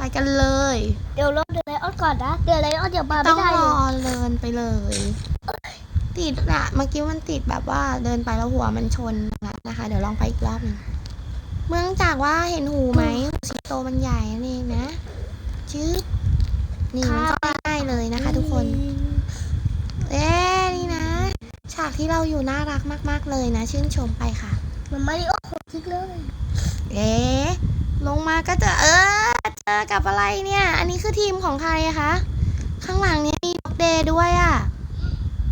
ไปกันเลย เดี๋ยวรอเดือดไลออนก่อนนะ เดือดไลออนเดี๋ยวมาต้ไม่องได้รเลอยเดินไปเลย ติดอะเมื่อกี้มันติดแบบว่าเดินไปแล้วหัวมันชนนะคะ เดี๋ยวลองไปอีกรอบหนึงเนื่องจากว่าเห็นหูไหมหูสิงโตมันใหญ่นั่นเองนะชืบนี่มันก็ง่ายๆเลยนะคะ ทุกคน เอ๊ะนี่นะ ฉากที่เราอยู่น่ารักมาก ๆ เลยนะ ชื่นชมไปค่ะเหมันมาริโอของจริงเลย เอ๊ะลงมาก็จะเออ เจอกับอะไรเนี่ย อันนี้คือทีมของใครอะคะ ข้างหลังเนี้มีด็อกเดย์ด้วยอะ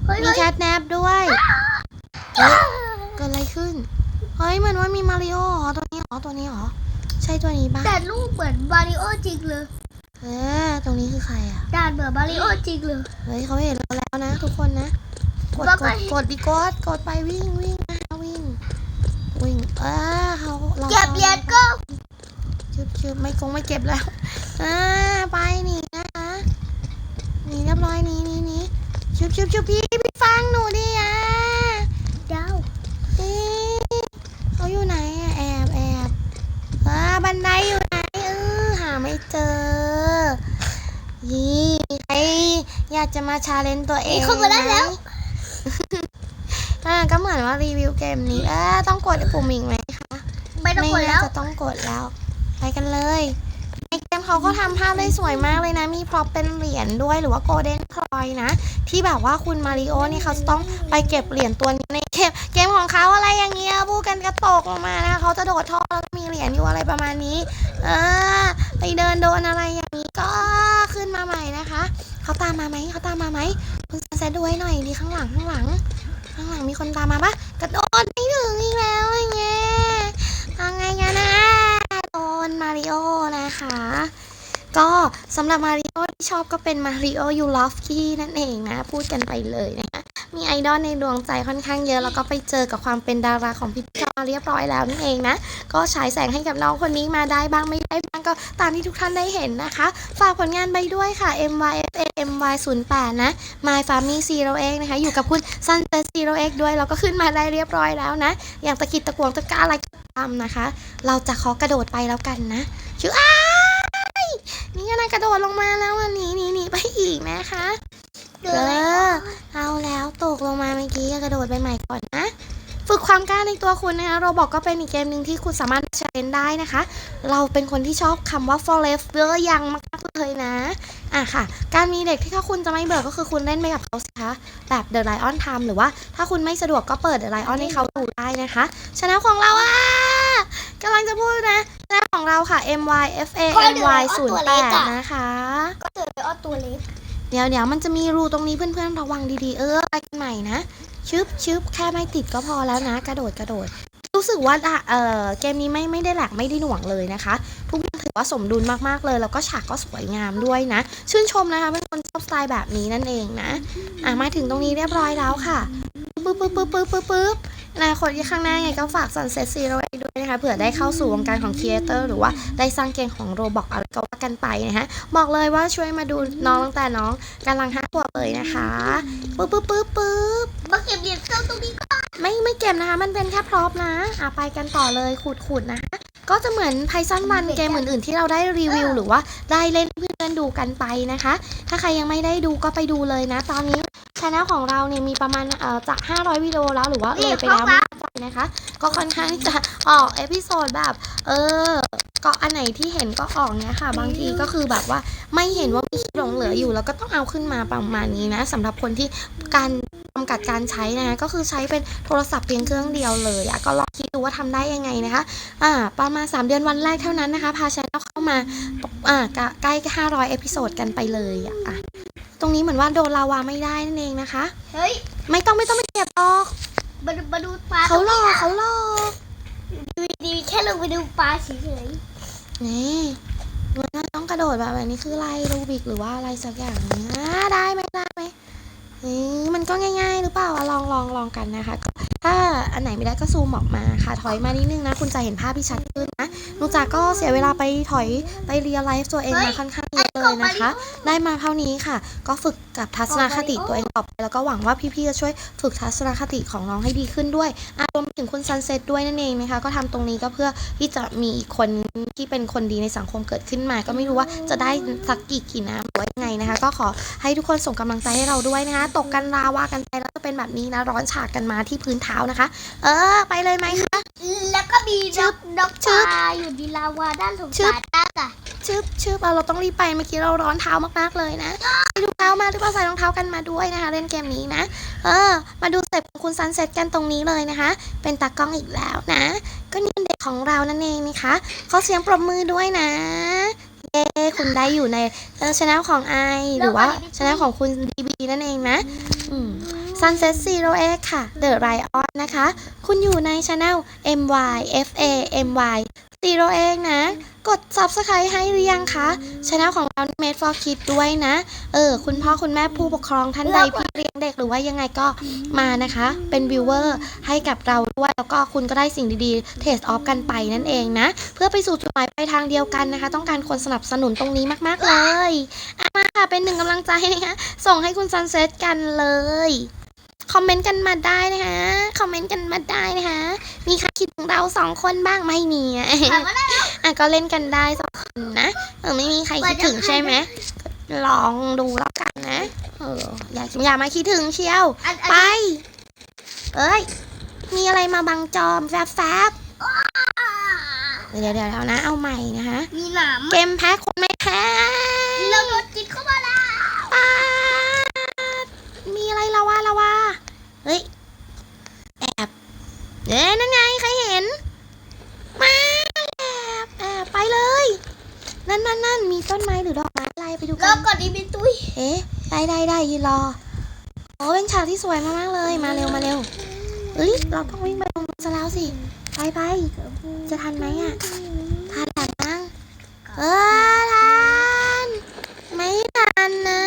เฮ้ยมีเฮ้ยแคทแนปด้วยเฮ้ยเกิดอะไรขึ้น เฮ้ยเหมือนว่ามีมาริโอเหรอตัวนี้เหรอตัวนี้เหรอ ใช่ตัวนี้ปะแต่ลูกเหมือนมาริโอจริงเลย เออ ตรงนี้คือใครอะด่านเหมือนมาริโอจริงเลย เฮ้ยเขาเห็นเราแล้วนะ ทุกคนนะ กดแล้วกก็ดกดดีกดกดไปวิ่งวิ่งนะคะวิ่งวิ่งเออเขาเรา เก็บเหรียญก็ ชึบชึบไม่คงไม่เก็บแล้วอ่าไปหนีนะคะหนีเรียบร้อยหนีหนีหนีชึบชึบชึบพี่พี่ฟังหนูดิอะดาวเอ๊ะเขาอยู่ไหนอะแอบแอบอ่าบันไดอยู่ไหนเออหาไม่เจอยี่มีใครอยากจะมาชาเลนจ์ตัวเองเข้ามาได้แล้วไหมอ่าก็เหมือนว่ารีวิวเกมนี้เออต้องกดปุ่มอีกไหมคะไม่ต้องกดไม่แล้น่าวจะต้องกดแล้ว ไปกันเลยในเกมเขาก็ทำภาพได้สวยมากเลยนะ มีพร็อพเป็นเหรียญด้วยหรือว่าโกลเด้นคอยนะ ที่แบบว่าคุณมาริโอนี่เขาจะต้องไปเก็บเหรียญตัวนี้ในเกมเกมของเขาอะไรอย่างเงี้ยพูกันกระตกลงมานะคะเขาจะโดดท่อแล้วก็มีเหรียญอยู่อะไรประมาณนี้เออไปเดินโดนอะไรอย่างนี้ก็ขึ้นมาใหม่นะคะเขาตามมาไหมเขาตามมาไหมคุณซันเซดูให้หน่อยดีข้างหลังข้างหลัง ข้างหลังมีคนตามมาปะกระโดดไม่ถึงอีกแล้วอย่างเงี้ย ทำไงกันนะโดนมาริโอนะคะ ก็สำหรับมาริโอที่ชอบก็เป็นมาริโอยูลอฟกี้นั่นเองนะ พูดกันไปเลยนะคะมีไอดอลในดวงใจค่อนข้างเยอะ แล้วก็ไปเจอกับความเป็นดาราของพี่จอเรียบร้อยแล้วนั่นเองนะ ก็ฉายแสงให้กับน้องคนนี้มาได้บ้างไม่ได้บ้างก็ตามที่ทุกท่านได้เห็นนะคะ ฝากผลงานไปด้วยค่ะ MYFA MY 0 8 นะ My Family Zero X นะคะ อยู่กับคุณ Sunset Zero X ด้วยแล้วก็ขึ้นมาได้เรียบร้อยแล้วนะ อย่างตะกิดตะกวงตะกร้าอะไรก็ตามนะคะ เราจะขอกระโดดไปแล้วกันนะชื่ออ้า นี่ก็นะกระโดดลงมาแล้ววันนี้นี่นี่ไปอีกนะคะเดืเออดไลออเอาแล้วตกลงมาเมื่อกี้ก็กระโดดไปใหม่ก่อนนะ ฝึกความกล้าในตัวคุณนะคะโรบอกก็เป็นอีกเกมหนึ่งที่คุณสามารถเชนได้นะคะ เราเป็นคนที่ชอบคำว่า forever ยังมากๆเลยนะอะค่ะ การมีเด็กที่ถ้าคุณจะไม่เบื่อก็คือคุณเล่นไปกับเขาสิคะแบบ The Lion Time หรือว่าถ้าคุณไม่สะดวกก็เปิด The Lion ให้เขาดูได้นะคะชนะของเราอะกำลังจะพูดนะชนะของ เราค่ะ MY FA MY 0 8นะคะ ก็เดือดไลออนตัวเล็ก เดี๋ยวเดี๋ยวมันจะมีรูตรงนี้เพื่อนๆระวังดีๆ เออไปกันใหม่นะ ชึบชึบแค่ไม่ติดก็พอแล้วนะ กระโดดกระโดด รู้สึกว่าอะเออเกมนี้ไม่ไม่ได้แหลกไม่ได้หน่วงเลยนะคะ ทุกอย่างถือว่าสมดุลมากๆเลย แล้วก็ฉากก็สวยงามด้วยนะ ชื่นชมนะคะเป็นคนชอบสไตล์แบบนี้นั่นเองนะ อะมาถึงตรงนี้เรียบร้อยแล้วค่ะ ปึ๊บปึ๊บปึ๊บปึ๊บปึ๊บปึ๊บอนาคตที่ข้างหน้าไงก็ฝาก Sunset Zero ไว้ด้วยนะคะเผื่อได้เข้าสู่วงการของครีเอเตอร์หรือว่าได้สร้างเกมของโรบอกอะไรก็ว่ากันไปนะคะบอกเลยว่าช่วยมาดูน้องตั้งแต่น้องกำลังห้าขวบเลยนะคะปึ๊บปึ๊บปึ๊บปึ๊บมาเก็บเหรียญเครื่องตรงนี้ก่อนไม่ไม่เก็บนะคะ มันเป็นแค่พร็อพนะอะไปกันต่อเลยขูดขูดนะคะก็จะเหมือนไพซันวันเกมอื่นๆ ที่เราได้รีวิวหรือว่าได้เล่นเพื่อนๆดูกันไปนะคะ ถ้าใครยังไม่ได้ดูก็ไปดูเลยนะ ตอนนี้ ช anel ของเราเนี่ยมีประมาณเอ่อจะ500วิดีโอแล้วหรือว่าเลยไปแล้วไม่แน่ใจนะคะ ก็ค่อนข้างที่จะออกเอพิโซดแบบ เออก็อันไหนที่เห็นก็ออกเนี่ยค่ะ บางทีก็คือแบบว่าไม่เห็นว่ามีคลิปหลงเหลืออยู่ แล้วก็ต้องเอาขึ้นมาประมาณนี้นะสำหรับคนที่การจำกัดการใช้นะคะก็คือใช้เป็นโทรศัพท์เพียงเครื่องเดียวเลยอะก็ลองคิดดูว่าทำได้ยังไงนะคะอ่าประมาณ 3 เดือนวันแรกเท่านั้นนะคะ พาช anel เข้ามาอ่าใกล้ 500 เอพิโซดกันไปเลยอะอะ ตรงนี้เหมือนว่าโดนลาวาไม่ได้นั่นเองนะคะ เฮ้ยไม่ต้องไม่ต้องไปเก็บหรอกมาดูมาดูปลาเขาหลอกเขาหลอกดูดีแค่ลงไปดูปลาเฉยนี่มันต้องกระโดดแบบนี้คืออะไรรูบิกหรือว่าอะไรสักอย่างเนี้ยได้ไหมได้ไหมนี่มันก็ง่ายๆ หรือเปล่าอะลองลองลองกันนะคะก็ถ้า อันไหนไม่ได้ก็ซูมออกมาค่ะ ถอยมานิดนึงนะ คุณจะเห็นภาพที่ชัดขึ้นนะหนูจ๋าก็เสียเวลาไปถอยไปเรียลไลฟ์ตัวเองมาค่อนข้างเยอะเลยนะคะ ได้มาเท่านี้ค่ะ ก็ฝึกกับทัศนคติตัวเองต่อไปแล้วก็หวังว่าพี่ๆจะช่วยฝึกทัศนคติของน้องให้ดีขึ้นด้วยอะรวมไปถึงคุณซันเซ็ตด้วยนั่นเองนะคะ ก็ทำตรงนี้ก็เพื่อที่จะมีอีกคนที่เป็นคนดีในสังคมเกิดขึ้นมา ก็ไม่รู้ว่าจะได้สักกี่กี่น้ำหรือว่ายังไงนะคะ ก็ขอให้ทุกคนส่งกำลังใจให้เราด้วยนะคะ ตกกันลาวากันไปแล้วจะเป็นแบบนี้นะร้อนฉากกันมาที่พื้นเท้านะคะเออ ไปเลยไหมคะ แล้วก็มีนกนกชึปบลาอยู่ในลาวาด้านสงชึบสารมากอะชึบชึบเอาเราต้องรีบไปเมื่อกี้เราร้อนเท้ามากๆเลยนะใส่รองเท้ามาหรือเปล่าใส่รองเท้ากันมาด้วยนะคะ เล่นเกมนี้นะ เออ มาดูสเต็ปของคุณซันเซ็ตกันตรงนี้เลยนะคะ เป็นตากล้องอีกแล้วนะ ก็นี่เป็นเด็กของเรานั่นเองนะคะขอเสียงปรบมือด้วยนะเย้คุณได้อยู่ในเออช anel ของไอหรือว่าช anel ของคุณดีบีนั่นเองนะ อืม Sunset Zero X ค่ะ The Riot นะคะ คุณอยู่ในช anel MY FA MY Zero X นะ กด Subscribe ให้หรือยังคะช anel ของเรา Made for Kids ด้วยนะ เออ คุณพ่อคุณแม่ผู้ปกครองท่านใดพี่เลี้ยงเด็กหรือว่ายังไงก็มานะคะ เป็นวิวเวอร์ให้กับเราด้วย แล้วก็คุณก็ได้สิ่งดีๆ เทสออฟกันไปนั่นเองนะ เพื่อไปสู่จุดหมายปลายทางเดียวกันนะคะ ต้องการคนสนับสนุนตรงนี้มาก ๆ เลยอะมาค่ะ เป็นหนึ่งกำลังใจนะคะ ส่งให้คุณซันเซ็ตกันเลย คอมเมนต์กันมาได้นะคะ คอมเมนต์กันมาได้นะคะ มีใครคิดถึงเราสองคนบ้างไม่มีอะถามว่าได้อะก็เล่นกันได้สองคนนะเออไม่มีใครคิดถึงใช่ไหมก็ลองดูแล้วกันนะเอออย่าอย่ามาคิดถึงเชียวอันไปอันเอ้ย มีอะไรมาบังจอมแฟบแฟบอ่าเดี๋ยวเดี๋ยวเดี๋ยวนะ เอาใหม่นะคะมีหนามเกมแพ้คนไม่แพ้เราโดนจิตเข้ามาแล้ว ป๊าดมีอะไรละวะละวะเฮ้ย แอบ เอ๊ะนั่นไง ใครเห็น มาแอบแอบไปเลย นั่นนั่นนั่นมีต้นไม้หรือดอกไม้อะไรไปดูแล้กัวนก่อนดีมีตุ้ยเอ๊ะ ได้ได้ได้ยืนรอ โอ้เป็นฉากที่สวยมากๆเลย มาเร็วมาเร็วเอ้ย เราต้องวิ่งไปตรงนู้นซะแล้วสิ ไปไปจะทันไหมอะ ทันแหละมั้งเออทัน ไม่ทันนะ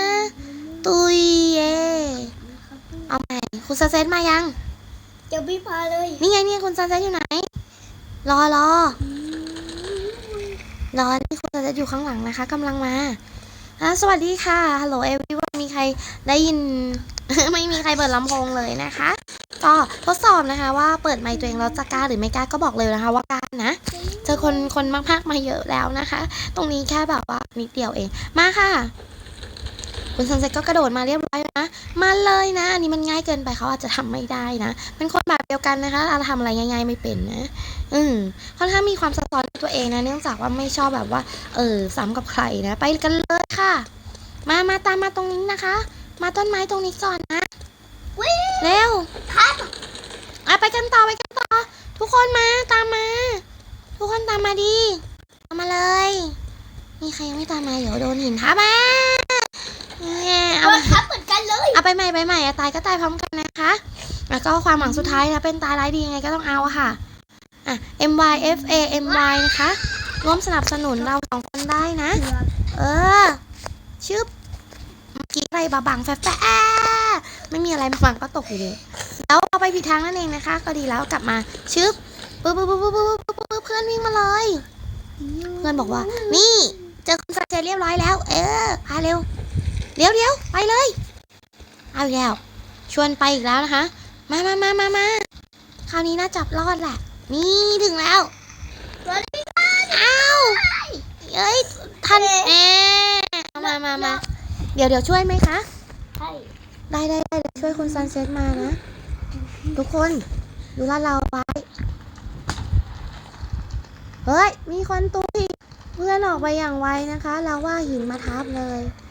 ตุยเย่เอาใหม่ คุณซันเซ็ตมายัง เดี๋ยวพี่พาเลยนี่ไงเนี่ยคุณซันเซ็ตอยู่ไหน รอรอรอนี่คุณซันเซ็ตอยู่ข้างหลังนะคะกำลังมาอะสวัสดีค่ะฮัลโหลเอวีวันมีใครได้ยิน ไม่มีใครเปิดลำโพงเลยนะคะ ก็ทดสอบนะคะ ว่าเปิดไมค์ตัวเองแล้วจะกล้าหรือไม่กล้าก็บอกเลยนะคะ ว่ากล้านะเจอคนคนมากๆมาเยอะแล้วนะคะ ตรงนี้แค่แบบว่านิดเดียวเองมาค่ะ คุณซันเซ็ตก็กระโดดมาเรียบร้อยแล้วนะ มาเลยนะอันนี้มันง่ายเกินไปเขาอาจจะทำไม่ได้นะเป็นคนแบบเดียวกันนะคะเราทำอะไรง่าย ๆ ไม่เป็นนะ อืมค่อนข้างมีความซับซ้อนตัวเองนะเนื่องจากว่าไม่ชอบแบบว่า เออซ้ำกับใครนะ ไปกันเลยค่ะ มามาตามมาตรงนี้นะคะ มาต้นไม้ตรงนี้ก่อนนะเร็วอะไปกันต่อไปกันต่อ ทุกคนมาตามมา ทุกคนตามมาดิตามมาเลย มีใครยังไม่ตามมาเดี๋ยวโดนหินทับมาแง่ เอาโดไปนทับเหมือนกันเลย เอาไปใหม่ไปใหม่อะตายก็ตายพร้อมกันนะคะ แล้วก็ความหวังสุดท้ายนะเป็นตายร้ายดียังไงก็ต้องเอาอะค่ะ อะ M Y F A M Y นะคะ ร่วมสนับสนุนเราสองคนได้นะ เออ ชึบเมื่อกี้อะไรบาบังแฟแฟไม่มีอะไรมาบังก็ตกอยู่ดีแล้วเอาไปผิดทางนั่นเองนะคะ ก็ดีแล้วกลับมา ชึบปึ๊บปึ๊บปึ๊บปึ๊บปึ๊บปึ๊บปึ๊บเพื่อนวิ่งมาเลย เพื่อนบอกว่า นี่ เจอคุณสเตเรียบร้อยแล้ว เออพาเร็ว เดี๋ยวเดี๋ยวไปเลย เอาอีกแล้ว ชวนไปอีกแล้วนะคะ มามามามามาคราวนี้น่าจับรอดแหละ นี่ถึงแล้วสวัสดีอ้าวเอ้ยทันแอเอามามามาเดี๋ยวเดี๋ยวช่วยไหมคะใช่ได้ได้ได้เดี๋ยวช่วยคุณซันเซ็ตมานะ ทุกคนดูลาดเราไว้ เฮ้ย มีคนตุยเพื่อนออกไปอย่างไวนะคะ แล้วว่าหินมาทับเลยเ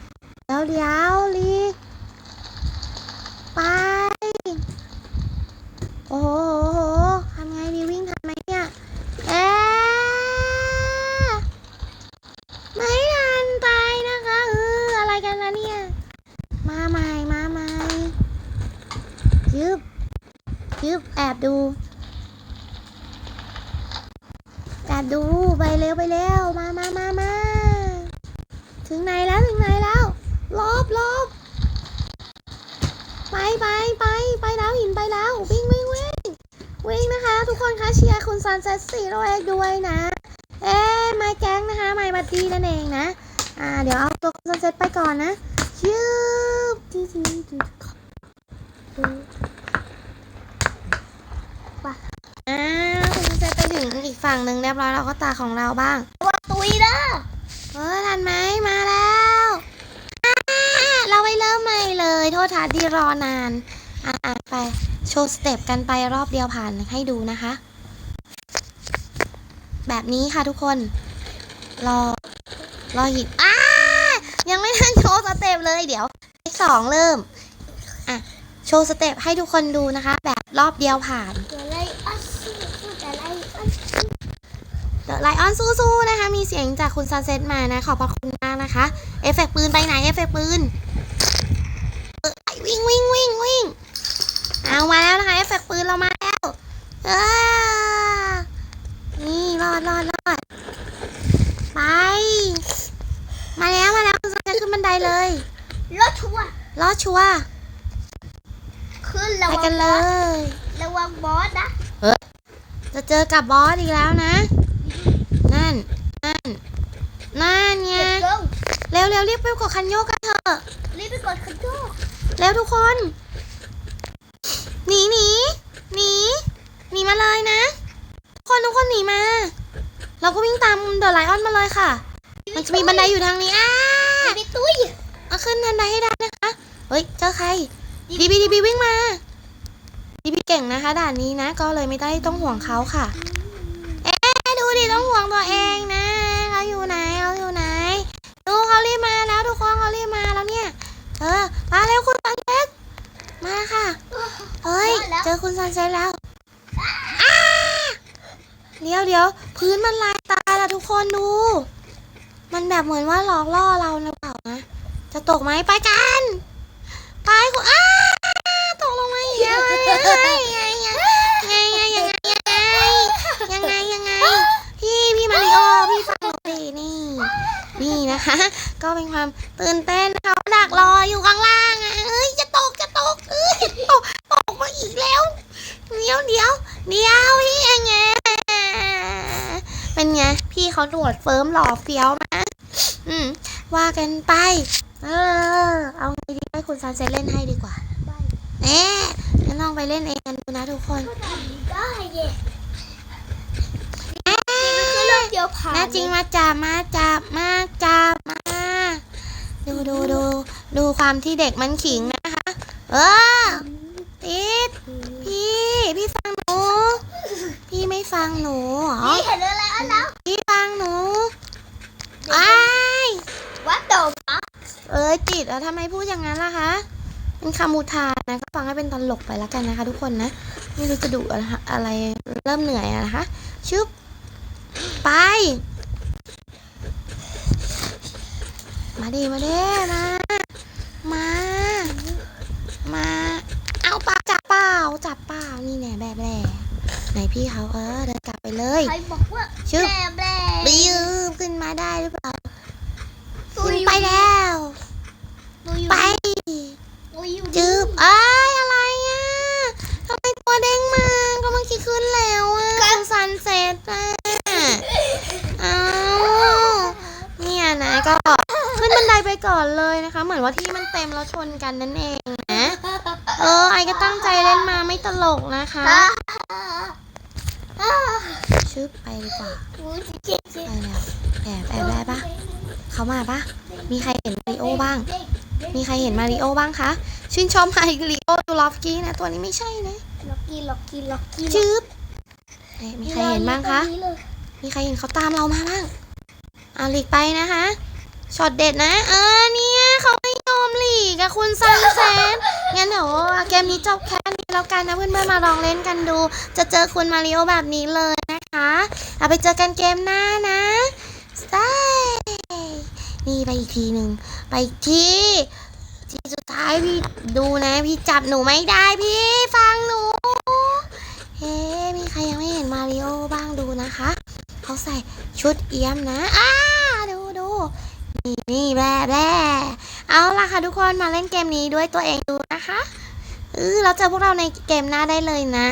ดี๋ยวเดี๋ยวลีไป โอ้โหโอ้โหทำไงดีวิ่งทันไหมเนี่ย เอ๊ะไม่ทันไปนะคะเอออะไรกันนะเนี่ย มาใหม่มาใหม่ยึบยึบแอบดู แอบดูไปเร็วไปเร็ว มามามามา ถึงไหนแล้วถึงไหนแล้วลบลบไปไปไปไปแล้วหินไป แล้ววิ่งวิ่งวิ่งวิ่งนะคะทุกคนะเชียร์คุณซันเซ็ตสี่ร้อยด้วยนะกี้นั่นเองนะ อ่า เดี๋ยวเอาตัวคุณซันเซตไปก่อนนะชืบอ่าคุณซันเซตไปถึงอีกฝั่งหนึ่งเรียบร้อยเราก็ตาของเราบ้างว่าตุยนะเออทันไหมมาแล้วเราไปเริ่มใหม่เลย โทษทาที่รอนานอะๆไปโชว์สเต็ปกันไปรอบเดียวผ่านให้ดูนะคะ แบบนี้ค่ะทุกคน รอ รอหยิบอ้ายังไม่ทันโชว์สเต็ปเลยเดี๋ยวเลขสองเริ่ม อะ โชว์สเต็ปให้ทุกคนดูนะคะ แบบรอบเดียวผ่านตัวอะไรอัสตัวอะไรอัสเดอะไลออนสู้ๆนะคะ มีเสียงจากคุณซันเซ็ตมานะ ขอบพระคุณมากนะคะ เอฟเฟกปืนไปไหน เอฟเฟกปืนเออวิ่งวิ่งวิ่งวิ่งเอามาแล้วนะคะ เอฟเฟกต์ปืนเรามาแล้วเออนี่รอดรอดรอดไป มาแล้วมาแล้วคุณซันเซ็ตขึ้นบันไดเลย รถทัวร์ รอดชัวร์ ขึ้นระ ไป วั กังนเลย ระวังบอสนะจะเจอกับบอสอีกแล้วนะ นั่น นั่น นั่นไงเก็บเร็วเร็วเร็วรีบไปกดคันโยกกันเถอะ รีบไปกดคันโยกเร็วทุกคน หนีหนีหนีหนีมาเลยนะ ทุกคนทุกคนหนีมา เราก็วิ่งตามเดอะไลออนมาเลยค่ะ มันจะมีบันไดอยู่ทางนี้อ้าไม่มีตุ้ยเอาขึ้นบันไดให้ได้นะคะ เฮ้ย เจอใคร ดีบีดีบีวิ่งมา ดีบีเก่งนะคะ ด่านนี้นะ ก็เลยไม่ได้ต้องห่วงเขาค่ะ เอ๊ะดูดิต้องห่วงตัวเองนะเขาอยู่ไหนเขาอยู่ไหน ดูเขารีบมาแล้วทุกคนเขารีบมาแล้วเนี่ย เออ มาเร็วคุณซันเซ็ตมาค่ะ เฮ้ย เจอคุณซันเซ็ตแล้วอ้าเดี๋ยวเดี๋ยวพื้นมันลายตาละทุกคนดู มันแบบเหมือนว่าหลอกล่อเราหรือเปล่านะ จะตกไหมไปกัน ไปคุณอ้าตกลงมาอีกแล้วยังไงยังไงยังไงยังไงยังไงยังไงยังไงพี่พี่มาริโอพี่ฟังหนูสินี่ นะคะ ก็เป็นความตื่นเต้นเขาดักรออยู่ข้างล่างอะเอ้ยจะตกจะตกเอ้ยตกตกมาอีกแล้วเดี๋ยวเดี๋ยวเดี๋ยวพี่ยังไงเป็นไงพี่เขาหนวดเฟิร์มหล่อเฟี้ยวมาอืมว่ากันไป เออ เอาไงดีให้คุณซันเซเล่นให้ดีกว่าเอ๊ะงั้นลองไปเล่นเองกันดูนะทุกคนได้ เรื่องเดียวผ่านแน่จริงมาจับมาจับมาจับมา ดูดูดูดูความที่เด็กมันขิงนะคะ เออติดพี่พี่ฟังหนู พี่ไม่ฟังหนูเหรอนี่เห็นอะไรอันแล้วพี่ฟังหนูอ้ายวัดโดมนะเอ้ยจิตแล้วทำไมพูดอย่างนั้นล่ะคะเป็นคำอุทานนะก็ฟังให้เป็นตลกไปแล้วกันนะคะ ทุกคนนะ ไม่รู้จะดุอะไรอะไรเริ่มเหนื่อยอะนะคะชึบ ไป มาดิมาเด้มา มา มา เอาปลาจับเปล่าจับเปล่านี่แน่แบบแหล่ไหนพี่เขาเออเดินกลับไปเลยใครบอกว่าชึบแบแบบิวขึ้นมาได้หรือเปล่าตุขึ้ยนไปแล้ว ตุย ไป ตุยอยู่ จืบเอ้ยอะไรอะทำไมตัวเด้งมาก็เมื่อกี้ขึ้นแล้วอะคุณซันเซ็ตอะเอาเนี่ยนะก็ขึ้นบันไดไปก่อนเลยนะคะ เหมื อนว่าที่มันเต็มแล้วชนกันนั่นเองนะ เออ ไอก็ตั้งใจเล่นมาไม่ตลกนะคะชึบไปดีกว่าไปแล้วแอบแอบได้ปะเขามาปะมีใครเห็นมาริโอบ้าง มีใครเห็นมาริโอบ้างคะ ชื่นชมมาริโอดูลอฟกี้นะ ตัวนี้ไม่ใช่นะล็อกกี้ล็อกกี้ล็อกกี้จืบเอ๊ะมีใครเห็นบ้างคะ มีใครเห็นเขาตามเรามาบ้างเอาหลีกไปนะคะ ช็อตเด็ดนะ เออเนี่ยเขาไม่ยอม หลีกอะคุณซันเซ็ตงั้นเดี๋ยวเกมนี้จบแค่นี้แล้วกันนะเพื่อนๆมาลองเล่นกันดู จะเจอคุณมาริโอแบบนี้เลยนะคะเอาไปเจอกันเกมหน้านะสไตนี่ไปอีกทีหนึ่งไปอีกทีทีสุดท้ายพี่ดูนะ พี่จับหนูไม่ได้พี่ฟังหนูเฮ้มีใครยังไม่เห็นมาริโอบ้างดูนะคะเขาใส่ชุดเอี้ยมนะอ้าดูดูนี่นี่แบ่แบ่ เอาล่ะค่ะทุกคนมาเล่นเกมนี้ด้วยตัวเองดูนะคะเออเราเจอพวกเราในเกมหน้าได้เลยนะ